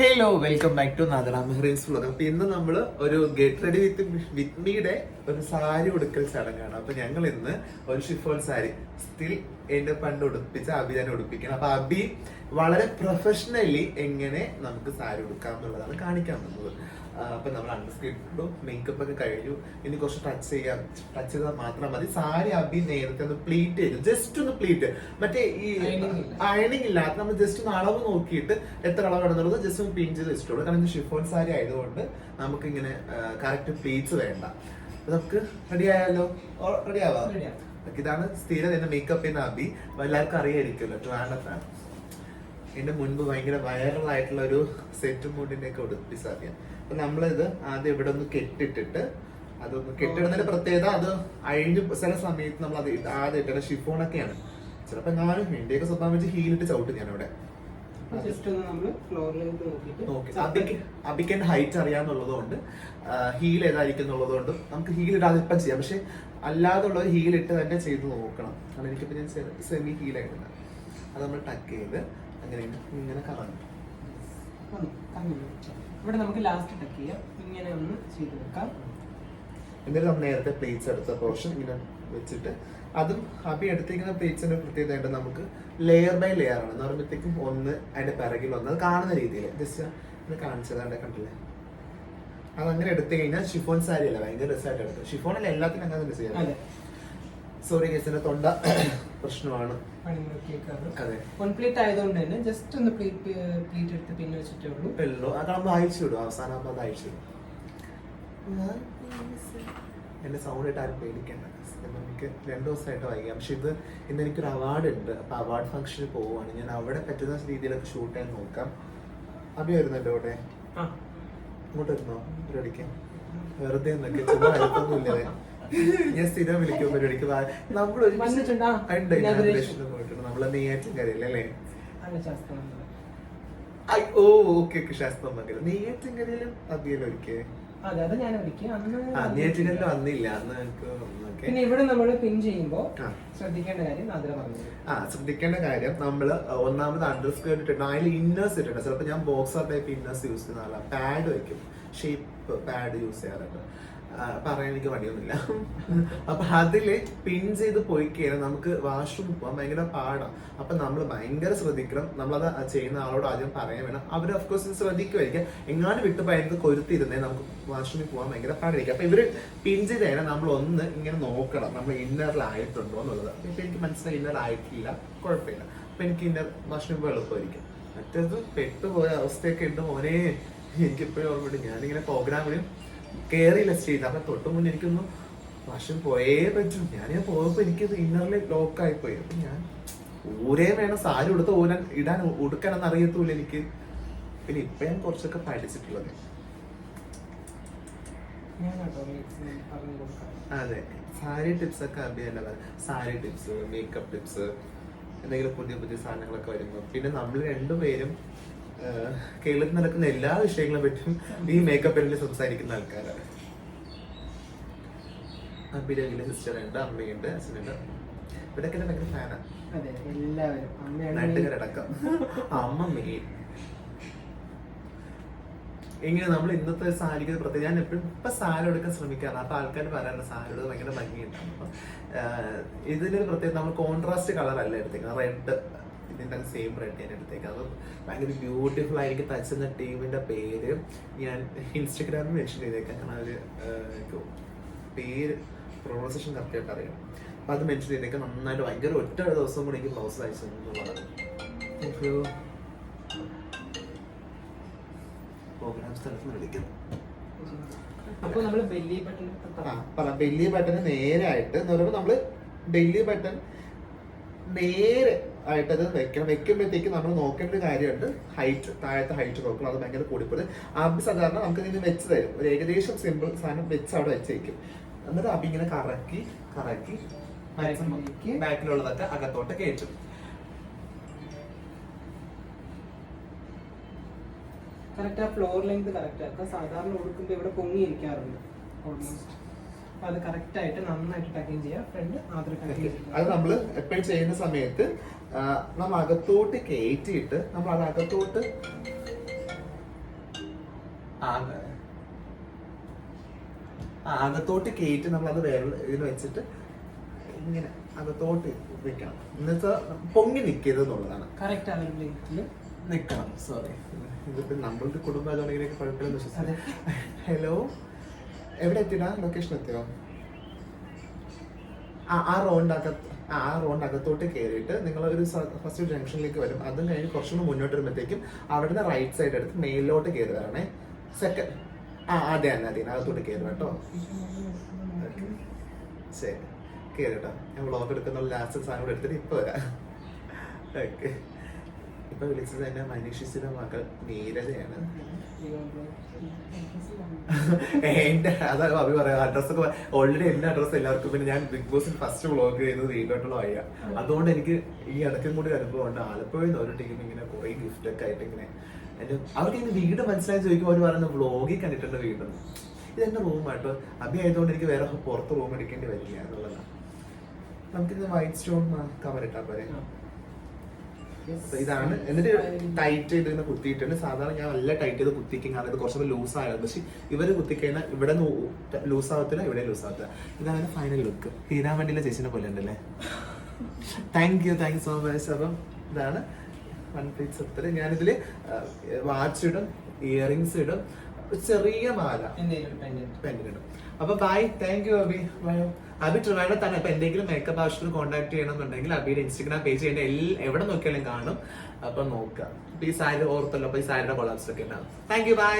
Hello welcome back to Nadara Mehreen's vlog അപ്പൊ ഇന്ന് നമ്മൾ ഒരു ഗെറ്റ് റെഡി വിത്ത് വിത്ത് മീയുടെ ഒരു സാരി ഉടുക്കൽ ചടങ്ങാണ്. അപ്പൊ ഞങ്ങൾ ഇന്ന് ഒരു ഷിഫോൾ സാരി സ്റ്റിൽ എന്റെ പണ്ട് ഉടുപ്പിച്ച അബി തന്നെ ഉടുപ്പിക്കണം. അപ്പൊ അബി വളരെ പ്രൊഫഷണലി എങ്ങനെ നമുക്ക് സാരി ഉടുക്കാം എന്നുള്ളതാണ് കാണിക്കാൻ വന്നത്. അപ്പൊ നമ്മൾ അണ്ടർസ്കിട്ടും മേക്കപ്പ് ഒക്കെ കഴിഞ്ഞു. ഇനി കുറച്ച് ടച്ച് ചെയ്യാം. ടച്ച് ചെയ്താൽ മാത്രം മതി. സാരി അബി നേരത്തെ ഒന്ന് പ്ലീറ്റ് ചെയ്തു. ജസ്റ്റ് ഒന്ന് പ്ലീറ്റ് മറ്റേ ഈ. അയണിങ് ഇല്ലാത്ത നമ്മൾ ജസ്റ്റ് ഒന്ന് അളവ് നോക്കിയിട്ട് എത്ര അളവ് വേണമെന്നുള്ളത് ജസ്റ്റ് ഒന്ന് പിൻ ചെയ്ത് വെച്ചിട്ടുള്ളൂ കാരണം ഇത് ഷിഫോൺ സാരി ആയതുകൊണ്ട് നമുക്ക് ഇങ്ങനെ കറക്റ്റ് പ്ലീറ്റ്സ് വേണ്ട. നമുക്ക് റെഡി ആയാലോ? റെഡി ആവാം. ഇതാണ് സ്ഥിരം എന്റെ മേക്കപ്പ് ചെയ്യുന്ന അബി. എല്ലാവർക്കും അറിയായിരിക്കുമല്ലോ ട്രാൻഡത്താണ് എന്റെ മുൻപ് ഭയങ്കര വൈറൽ ആയിട്ടുള്ള ഒരു സെറ്റ് മൂഡിന്റെ ഒക്കെ ഉടുപ്പിച്ച് അറിയാം അപ്പൊ നമ്മളിത് ആദ്യം ഇവിടെ ഒന്ന് കെട്ടിട്ടിട്ട് അതൊന്ന് കെട്ടിടുന്നതിന്റെ പ്രത്യേകത അത് അഴിഞ്ഞു ചില സമയത്ത് നമ്മൾ അത് ആദ്യം ഇട്ടിട്ട് ഷിഫോണൊക്കെയാണ്. ചിലപ്പോ ഞാൻ എന്റെയൊക്കെ സ്വഭാവം വെച്ച് ഹീലിട്ട് ചവിട്ടും ഞാൻ അവിടെ ജസ്റ്റ് ഒന്ന് നമ്മൾ ഫ്ലോറിലേക്ക് നോക്കിയിട്ട് നോക്കി അബിക്ക് അബിക്ക് ഹൈറ്റ് അറിയാന്നുള്ളത് കൊണ്ട് ഹീൽ ഏതായിരിക്കും എന്നുള്ളത് കൊണ്ട് നമുക്ക് ഹീൽ ഇടാതെ ഇപ്പം ചെയ്യാം. പക്ഷെ അല്ലാതെ ഉള്ള ഹീൽ ഇട്ട് തന്നെ ചെയ്ത് നോക്കണം. കാരണം എനിക്കിപ്പോ ഞാൻ സെമി ഹീൽ ആയിട്ടുണ്ട് അത് നമ്മൾ ടക്ക് ചെയ്ത് അങ്ങനെ ഇങ്ങനെ കറങ്ങും. ഇവിടെ നമുക്ക് ലാസ്റ്റ് ടക്ക് ചെയ്യാം. ഇങ്ങനെ ഒന്ന് ചെയ്ത് വെക്കാം. എന്നിട്ട് നമ്മൾ നേരത്തെ പ്ലേറ്റ്സ് എടുത്ത പോർഷൻ ഇങ്ങനെ വെച്ചിട്ട് അതും ഹാപ്പി എടുത്തിരിക്കുന്ന പ്ലേറ്റ്സിന്റെ പ്രത്യേകത ആയിട്ട് നമുക്ക് ലെയർ ബൈ ലെയർ ആണ്. എന്ന് പറയുമ്പോഴത്തേക്കും ഒന്ന് അതിന്റെ പിറകിൽ വന്ന് അത് കാണുന്ന രീതിയിൽ. ജസ്റ്റ് കാണിച്ചതാണ്ട് കണ്ടില്ലേ അത് കണ്ടില്ലേ? അതങ്ങനെ എടുത്തു കഴിഞ്ഞാൽ ഷിഫോൺ സാരി അല്ല? ഭയങ്കര രസമായിട്ട് എടുക്കും. ഷിഫോണിൽ അല്ല? എല്ലാത്തിനും അങ്ങനെ തന്നെ ചെയ്യാം. സോറി കേസിന്റെ തൊണ്ട പ്രശ്നമാണ്. കംപ്ലീറ്റ് ആയതുകൊണ്ട് തന്നെ ജസ്റ്റ് ഒന്ന് പ്ലീറ്റ് പ്ലീറ്റ് എടുത്ത് പിന്നെ വെച്ചിട്ടേ ഉള്ളൂ. അതാകുമ്പോൾ നമ്മൾ അയച്ചു വിടും. അവസാനം അത് അയച്ചു വിടും. എന്റെ സൗണ്ട് ആയിട്ട് ആരും പേടിക്കേണ്ട. എനിക്ക് രണ്ടു ദിവസമായിട്ട് വൈകാം. പക്ഷെ ഇത് ഇന്ന് എനിക്കൊരു അവാർഡ് ഉണ്ട്. അപ്പൊ അവാർഡ് ഫംഗ്ഷന് പോവുകയാണ്. ഞാൻ അവിടെ പറ്റുന്ന രീതിയിലൊക്കെ ഷൂട്ട് ചെയ്യാൻ നോക്കാം. അഭി വരുന്നല്ലോ അവിടെ ആ. ഇങ്ങോട്ട് വരുന്നോ? പരിപാടിക്ക്. വെറുതെ എന്നൊക്കെ ചുമ്മാ അടുത്തൊന്നുമില്ല ഞാൻ സ്ഥിരം വിളിക്കും പരിപാടിക്ക്. inauguration പോയിട്ടുണ്ട്. നമ്മളെ നെയ്യാറ്റും അല്ലേ? Oh okay okay. ശാസ്ത്രം മകരം നെയ്യാറ്റിൻകരയിലും അഭിയല്ലോ ഒരിക്കൽ അതെ അത് ഞാൻ ഒരിക്കൽ അന്ന് വന്നില്ല അന്ന് പിന്നെ ഇവിടെ നമ്മൾ പിൻ ചെയ്യുമ്പോൾ. ശ്രദ്ധിക്കേണ്ട കാര്യം നാദ്ര ആ ശ്രദ്ധിക്കേണ്ട കാര്യം നമ്മൾ ഒന്നാമത് അണ്ടർ സ്കേർട്ട് ഇട്ടിട്ട് അതിൽ ഇന്നേഴ്സ് ഇട്ടിട്ടുണ്ട്. ചിലപ്പോൾ ഞാൻ ബോക്സർ ടൈപ്പ് ഇന്നേഴ്സ് യൂസ് ചെയ്യുന്ന പാഡ് വയ്ക്കും ഷേപ്പ് പാഡ് യൂസ് ചെയ്യാറുണ്ട്. പറയാൻ എനിക്ക് മടിയൊന്നുമില്ല. അപ്പൊ അതിൽ പിൻ ചെയ്ത് പോയി കഴിഞ്ഞാൽ നമുക്ക് വാഷ്റൂം പോകാൻ ഭയങ്കര പാടാണ് അപ്പൊ നമ്മൾ ഭയങ്കര ശ്രദ്ധിക്കണം. നമ്മളത് ചെയ്യുന്ന ആളോട് ആദ്യം പറയാൻ വേണം. അവർ ഓഫ്കോഴ്സ് ശ്രദ്ധിക്കുമായിരിക്കും എങ്ങാണ്ട് വിട്ട് ഭയങ്കര കൊരുത്തിരുന്നേ നമുക്ക് വാഷ്റൂമിൽ പോകാൻ ഭയങ്കര പാടായിരിക്കും. അപ്പൊ ഇവർ പിൻ ചെയ്ത് കഴിഞ്ഞാൽ നമ്മൾ ഒന്ന് ഇങ്ങനെ നോക്കണം. നമ്മൾ ഇന്നറിലായിട്ടുണ്ടോ എന്നുള്ളത്. ഇപ്പൊ എനിക്ക് മനസ്സിലായി ഇന്നർ ആയിട്ടില്ല. കുഴപ്പമില്ല. അപ്പൊ എനിക്ക് ഇന്നർ വാഷ്റൂമിൽ പോയി എളുപ്പമായിരിക്കും. മറ്റേത് പെട്ടുപോയ അവസ്ഥയൊക്കെ ഉണ്ട് മോനെ. എനിക്കിപ്പോഴും ഓർമ്മയുണ്ട്. ഞാനിങ്ങനെ പ്രോഗ്രാമിന് കയറിയില്ല സ്റ്റേജ് അപ്പൊ തൊട്ട് മുന്നേ എനിക്കൊന്നും പക്ഷെ പോയേ പറ്റും. ഞാൻ പോയപ്പോ എനിക്ക് ഇന്നറിൽ ലോക്കായി പോയി അപ്പൊ ഞാൻ ഊരേ വേണം. സാരി ഉടുത്ത് ഊരാൻ ഇടാൻ ഉടുക്കാനെന്ന് അറിയത്തൂല എനിക്ക്. പിന്നെ ഇപ്പൊ ഞാൻ കുറച്ചൊക്കെ പഠിച്ചിട്ടുള്ളത്. അതെ. സാരി ടിപ്സ് ഒക്കെ അറിയാല്ല സാരി ടിപ്സ് മേക്കപ്പ് ടിപ്സ് എന്തെങ്കിലും പുതിയ പുതിയ സാധനങ്ങളൊക്കെ വരുമ്പോൾ പിന്നെ നമ്മൾ രണ്ടുപേരും കേരളത്തിൽ നടക്കുന്ന എല്ലാ വിഷയങ്ങളെ പറ്റും ഈ മേക്കപ്പ് എല്ലാം സംസാരിക്കുന്ന ആൾക്കാരാണ്. സിസ്റ്റർ ഉണ്ട് അമ്മയുണ്ട് അച്ഛനുണ്ട് ഇവരൊക്കെ എന്നെ ഭയങ്കര ഫാനാണ് അതെ എല്ലാവരും. നാട്ടുകാരടക്കം. അമ്മ മെയിൻ ഇങ്ങനെ നമ്മൾ ഇന്നത്തെ സാരിക്ക് പ്രത്യേകം ഞാൻ എപ്പോഴും ഇപ്പൊ സാരി എടുക്കാൻ ശ്രമിക്കാറ്. അപ്പൊ ആൾക്കാർ പറയാറുണ്ട് സാരി എടുത്ത് ഭയങ്കര ഭംഗിയുണ്ടാവും അപ്പൊ ഇതിനൊരു പ്രത്യേകം നമ്മൾ കോൺട്രാസ്റ്റ് കളർ അല്ല എടുത്തേക്കുന്നത്? റെഡ് ഇതിന്റെ സെയിം റെഡ് ഞാൻ എടുത്തേക്കാം. അത് ഭയങ്കര ബ്യൂട്ടിഫുൾ ആയിരിക്കും തച്ചുന്ന ടീമിന്റെ പേര് ഞാൻ ഇൻസ്റ്റഗ്രാമിൽ മെൻഷൻ ചെയ്തേക്കാം. കാരണം അവർ എനിക്ക് പേര് പ്രൊണൗൺസേഷൻ കറക്റ്റായിട്ട് അറിയാം. അപ്പോൾ അത് മെൻഷൻ ചെയ്തേക്കാം. നന്നായിട്ട് ഭയങ്കര ഒറ്റ ദിവസം കൂടി എനിക്ക് ബ്ലൗസ് അയച്ചു എന്നുള്ളതാണ് Thank you. പ്രോഗ്രാം സ്ഥലത്ത് നിന്ന് വിളിക്കുന്നു അപ്പൊ നമ്മൾ ബെല്ലി ബട്ടൺ നേരെ ആയിട്ട് എന്ന് പറയുമ്പോൾ നമ്മൾ ബെല്ലി ബട്ടൺ നേരെ ആയിട്ട് അത് വെക്കണം. വെക്കുമ്പോഴത്തേക്ക് നമ്മൾ നോക്കേണ്ട ഒരു കാര്യമുണ്ട്. ഹൈറ്റ് താഴത്തെ ഹൈറ്റ് നോക്കണം. അത് ഭയങ്കര കൂടിപ്പോയി അബി സാധാരണ നമുക്ക് ഇതിന് വെച്ച് തരും. ഒരു ഏകദേശം സിമ്പിൾ സാധനം വെച്ച് അവിടെ വെച്ചേക്കും. എന്നിട്ട് അബി ഇങ്ങനെ കറക്കി കറക്കി. ബാക്കിലുള്ളതൊക്കെ അകത്തോട്ട് കയറ്റും. കറക്റ്റ് ആ ഫ്ലോർ ലെങ്ത് കറക്റ്റ് ആക്കുക സാധാരണ ഉടുക്കുമ്പോൾ ഇവിടെ പൊങ്ങി ഇരിക്കാറുണ്ട് ഓൾമോസ്റ്റ് അത് കറക്റ്റ് ആയിട്ട് നന്നായിട്ട് ടക്കിങ് ചെയ്യുക ഫ്രണ്ട് അത് നമ്മൾ എപ്പോഴും ചെയ്യുന്ന സമയത്ത് നമ്മൾ അകത്തോട്ട് കയറ്റിയിട്ട് നമ്മൾ അത് അകത്തോട്ട് അകത്തോട്ട് കയറ്റി നമ്മൾ അത് വേറെ ഇതിൽ വെച്ചിട്ട് ഇങ്ങനെ അകത്തോട്ട് വെക്കണം. എന്നുവെച്ചാൽ പൊങ്ങി നിൽക്കരുത് എന്നുള്ളതാണ്. കറക്റ്റ് ലെങ്ത്തിൽ നിൽക്കണം സോറി ഇതിപ്പോ നമ്മളുടെ കുടുംബം അതുകൊണ്ട് ഇങ്ങനെയൊക്കെ കുഴപ്പമില്ലെന്ന് വിശ്വസിച്ചത് ഹലോ എവിടെ എത്തിയടാ? ലൊക്കേഷൻ എത്തിയോ? ആ ആ റോഡിന്റെ അകത്ത് ആ ആ റോഡിന്റെ അകത്തോട്ട് കയറിയിട്ട് നിങ്ങൾ ഒരു ഫസ്റ്റ് ജംഗ്ഷനിലേക്ക് വരും. അതും കഴിഞ്ഞ് കുറച്ചുകൂടി മുന്നോട്ട് വരുമ്പോഴത്തേക്കും അവിടുന്ന് റൈറ്റ് സൈഡ് എടുത്ത് മെയിലോട്ട് കയറി വരണേ. സെക്കൻഡ് ആ അതെ തന്നെ അതെ അകത്തോട്ട് കയറി കേട്ടോ. ശരി. കയറി കേട്ടോ. ഞാൻ വ്ളോഗ് എടുക്കുന്ന ലാസ്റ്റ് സാധനം കൂടെ എടുത്തിട്ട് ഇപ്പൊ വരാം. ഓക്കെ ഇപ്പൊ വിളിച്ചത് തന്നെ മനീഷിന്റെ മകൾ നീരജയാണ്. എന്റെ അതാണ് അഭി പറയാം അഡ്രസ് ഓൾറെഡി എന്റെ അഡ്രസ് എല്ലാവർക്കും. പിന്നെ ഞാൻ ബിഗ് ബോസിൽ ഫസ്റ്റ് വ്ളോഗ് ചെയ്യുന്നത് വീട്ടിലോട്ടുള്ള വയ്യ അതുകൊണ്ട് എനിക്ക് ഈ ഇടയ്ക്കും കൂടി അനുഭവം ഉണ്ട്. ആലപ്പുഴയിൽ നിന്ന് ഒരു ടീം ഇങ്ങനെ കുറെ ഗിഫ്റ്റ് ഒക്കെ ആയിട്ട് ഇങ്ങനെ അവർക്ക് ഇങ്ങനെ വീട് മനസ്സിലായി ചോദിക്കുമ്പോൾ അവർ പറയുന്ന വ്ളോഗിൽ കണ്ടിട്ടുണ്ട് വീടെന്ന്. ഇത് എന്റെ റൂമാട്ടോ അഭി ആയതുകൊണ്ട് എനിക്ക് വേറെ പുറത്ത് റൂം എടുക്കേണ്ടി വരില്ല എന്നുള്ളതാണ്. നമുക്കിത് വൈറ്റ് സ്റ്റോൺ കവർ ഇട്ടാ അപ്പൊ ഇതാണ്. എന്നിട്ട് ടൈറ്റ് ചെയ്ത് ഇങ്ങനെ കുത്തിയിട്ടുണ്ട്. സാധാരണ ഞാൻ നല്ല ടൈറ്റ് ചെയ്ത് കുത്തിക്കും. കാരണം ഇത് കുറച്ചുകൂടെ ലൂസ് ആയത് പക്ഷെ ഇവർ കുത്തിക്കഴിഞ്ഞാൽ ഇവിടെ ലൂസ് ആവത്തില്ല ഇവിടെ ലൂസ് ആവത്തില്ല. ഇതാണ് ഫൈനൽ ലുക്ക് ഹീരാൻ വണ്ടിയിലെ ചേച്ചിനെ പോലെ ഉണ്ടല്ലേ? Thank you thank you so much അപ്പം ഇതാണ് വൺ പീസ് എത്ര ഞാനിതിൽ വാച്ച് ഇടും ഇയറിങ്സ് ഇടും. ചെറിയ മാല. പെൻഡിങ് ഇടും. അപ്പൊ bye thank you Abhi Abhi ട്രിവാഡ തന്നെ ഇപ്പൊ എന്തെങ്കിലും മേക്കപ്പ് ആവശ്യത്തിന് കോൺടാക്ട് ചെയ്യണമെന്നുണ്ടെങ്കിൽ അബിയുടെ ഇൻസ്റ്റഗ്രാം പേജ് എന്റെ എവിടെ നോക്കിയാലും കാണും. അപ്പൊ നോക്കുക. അപ്പൊ ഈ സാരി ഓർത്തല്ലോ അപ്പൊ ഈ സാരിയുടെ കൊളാപ്സ് ഒക്കെ ഉണ്ടാവും. Thank you by